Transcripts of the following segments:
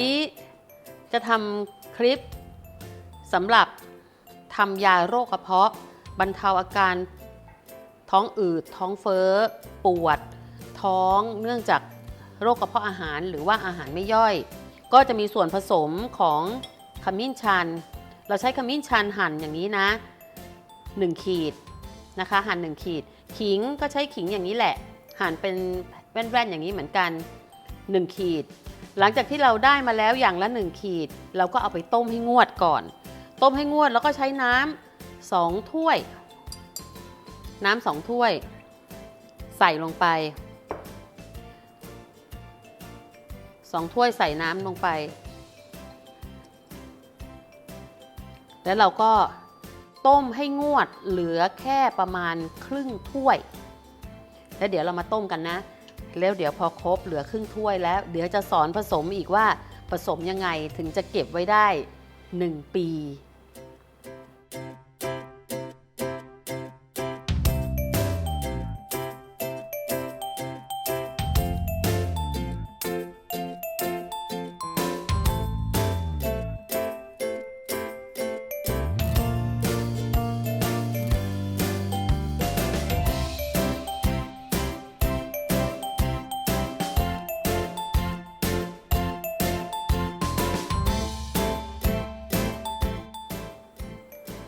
นี้จะทำคลิปสำหรับทำยาโรคกระเพาะ บรรเทาอาการท้องอืด ท้องเฟ้อ ปวด ท้องเนื่องจากโรคกระเพาะอาหารหรือว่าอาหารไม่ย่อย ก็จะมีส่วนผสมของขมิ้นชัน เราใช้ขมิ้นชันหั่นอย่างนี้นะ 1 ขีดนะคะ หั่น 1 ขีด ขิงก็ใช้ขิงอย่างนี้แหละ หั่นเป็นแว่นๆอย่างนี้เหมือนกัน 1 ขีด หลังจากที่เราได้มาแล้วอย่างละ 1 ขีด เราก็เอาไปต้มให้งวดก่อน ต้มให้งวดแล้วก็ใช้น้ำสองถ้วย น้ำสองถ้วย ใส่ลงไปสองถ้วยใส่น้ำลงไป แล้วเราก็ต้มให้งวดเหลือแค่ประมาณครึ่งถ้วย แล้วเดี๋ยวเรามาต้มกันนะ แล้วเดี๋ยวพอครบเหลือครึ่งถ้วยแล้ว เดี๋ยวจะสอนผสมอีกว่าผสมยังไงถึงจะเก็บไว้ได้ 1 ปี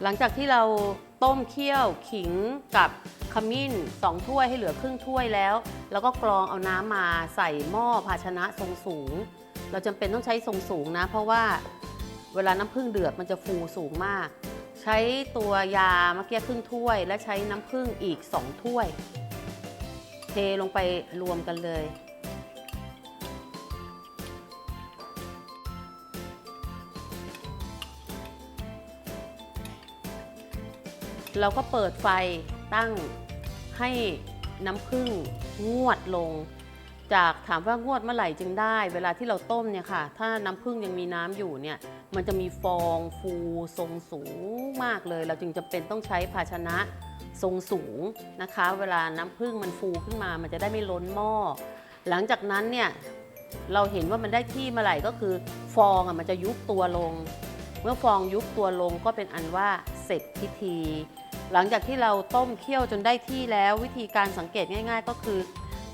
หลังจากที่เราต้มเคี่ยวขิงกับขมิ้นสองถ้วยให้เหลือครึ่งถ้วยแล้ว แล้วก็กรองเอาน้ำมาใส่หม้อภาชนะทรงสูง เราจำเป็นต้องใช้ทรงสูงนะ เพราะว่าเวลาน้ำผึ้งเดือดมันจะฟูสูงมาก ใช้ตัวยาเมื่อกี้ครึ่งถ้วย และใช้น้ำผึ้งอีก2ถ้วย เทลงไปรวมกันเลย เราก็เปิดไฟตั้งให้น้ำผึ้งงวดลง จากถามว่างวดเมื่อไหร่จึงได้ เวลาที่เราต้มเนี่ยค่ะ ถ้าน้ำผึ้งยังมีน้ำอยู่เนี่ย มันจะมีฟองฟูทรงสูงมากเลย เราจึงจำเป็นต้องใช้ภาชนะทรงสูงนะคะ เวลาน้ำผึ้งมันฟูขึ้นมา มันจะได้ไม่ล้นหม้อ หลังจากนั้นเนี่ยเราเห็นว่ามันได้ที่เมื่อไหร่ก็คือฟองอะมันจะยุบตัวลง เมื่อฟองยุบตัวลงก็เป็นอันว่าเสร็จพิธี หลังจากที่เราต้มเคี่ยวจนได้ที่แล้ววิธีการสังเกตง่าย ๆ ก็คือ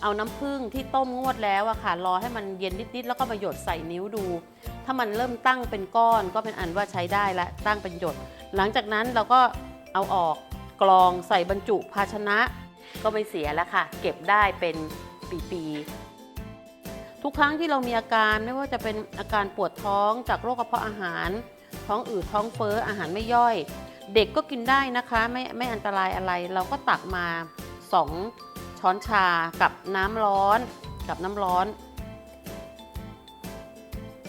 เอาน้ำผึ้งที่ต้มงวดแล้วอะค่ะรอให้มันเย็นนิดๆแล้วก็มาหยดใส่นิ้วดู ถ้ามันเริ่มตั้งเป็นก้อนก็เป็นอันว่าใช้ได้ละตั้งเป็นหยด หลังจากนั้นเราก็เอาออกกรองใส่บรรจุภาชนะ ก็ไม่เสียแล้วค่ะ เก็บได้เป็นปีๆทุกครั้งที่เรามีอาการไม่ว่าจะเป็นอาการปวดท้องจากโรคกระเพาะอาหาร ท้องอืดท้องเฟ้ออาหารไม่ย่อย เด็กก็กินได้นะคะไม่ไม่อันตรายอะไร เราก็ตักมา 2 ช้อนชากับน้ำร้อนกับน้ำร้อน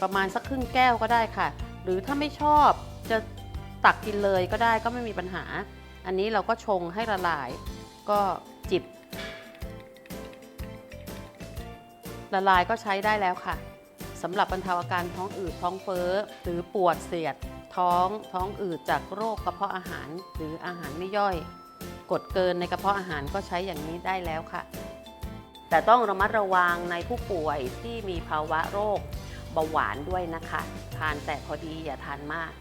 ประมาณสักครึ่งแก้วก็ได้ค่ะ หรือถ้าไม่ชอบจะตักกินเลยก็ได้ก็ไม่มีปัญหา อันนี้เราก็ชงให้ละลาย ก็จิบ ละลายก็ใช้ได้แล้วค่ะสำหรับบรรเทาอาการท้องอืดท้องเฟ้อหรือปวดเสียด ท้องท้องอืดจากโรคกระเพาะอาหารหรืออาหารไม่ย่อย กดเกินในกระเพาะอาหารก็ใช้อย่างนี้ได้แล้วค่ะ แต่ต้องระมัดระวังในผู้ป่วยที่มีภาวะโรคเบาหวานด้วยนะคะ ทานแต่พอดีอย่าทานมาก